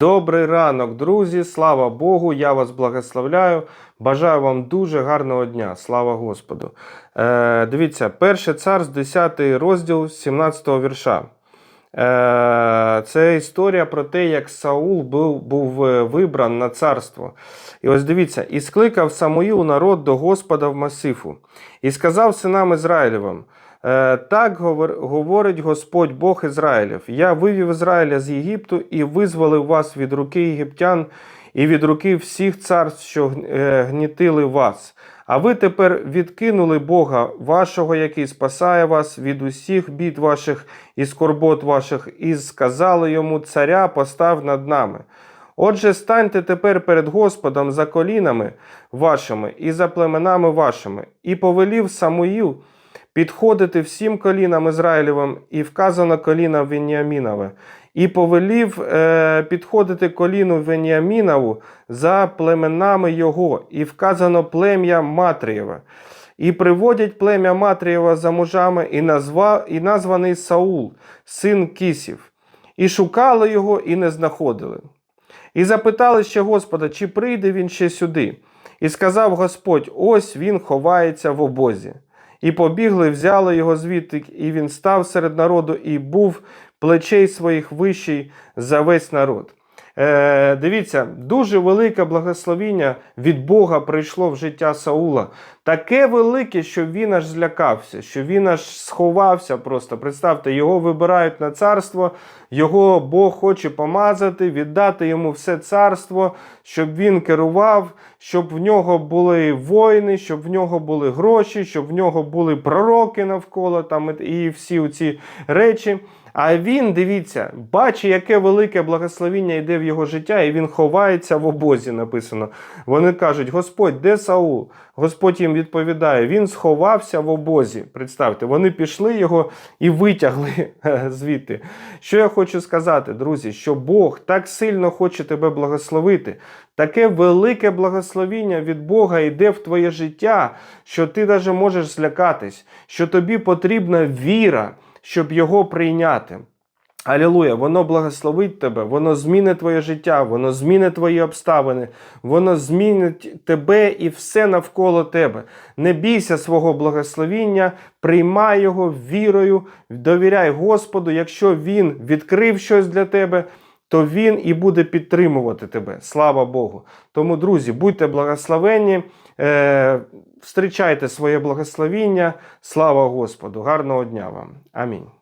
Добрий ранок, друзі! Слава Богу! Я вас благословляю. Бажаю вам дуже гарного дня. Слава Господу. Е, дивіться, перший цар, 10 розділ 17 вірша. Е, це історія про те, як Саул був, був е, вибран на царство. І ось дивіться, і скликав Самуїл народ до Господа в Масифу, і сказав синам Ізраїлевим. Е, Так говорить Господь Бог Ізраїлів: Я вивів Ізраїля з Єгипту і визволив вас від руки єгиптян і від руки всіх царств, що гнітили вас. А ви тепер відкинули Бога вашого, який спасає вас від усіх бід ваших і скорбот ваших, і сказали йому: Царя постав над нами. Отже, станьте тепер перед Господом за колінами вашими і за племенами вашими, і повелів Самуїл підходити всім колінам Ізраїлевим, і вказано коліна Веніамінове, і повелів е, підходити коліну Веніамінову за племенами його, і вказано плем'я Матрієве. І приводять плем'я Матрієва за мужами, і, назва, і названий Саул, син Кісів, і шукали його, і не знаходили. І запитали ще Господа, чи прийде він ще сюди. І сказав Господь: ось він ховається в обозі. І побігли, взяли його звідти, і він став серед народу, і був плечей своїх вищий за весь народ. Е, дивіться, дуже велике благословіння від Бога прийшло в життя Саула. Таке велике, що він аж злякався, що він аж сховався просто. Представте, його вибирають на царство, його Бог хоче помазати, віддати йому все царство, щоб він керував, щоб в нього були воїни, щоб в нього були гроші, щоб в нього були пророки навколо там і всі ці речі. А він, дивіться, бачить, яке велике благословіння йде в його життя, і він ховається в обозі, написано. Вони кажуть: Господь, де Саул? Господь їм відповідає: Він сховався в обозі. Представте, вони пішли його і витягли звідти. Що я хочу сказати, друзі, що Бог так сильно хоче тебе благословити. Таке велике благословіння від Бога йде в твоє життя, що ти навіть можеш злякатись, що тобі потрібна віра щоб його прийняти. Алілуя, воно благословить тебе, воно змінить твоє життя, воно змінить твої обставини, воно змінить тебе і все навколо тебе. Не бійся свого благословіння, приймай його вірою, довіряй Господу. Якщо Він відкрив щось для тебе, то Він і буде підтримувати тебе. Слава Богу. Тому, друзі, будьте благословенні, е, встрічайте своє благословіння. Слава Господу! Гарного дня вам! Амінь.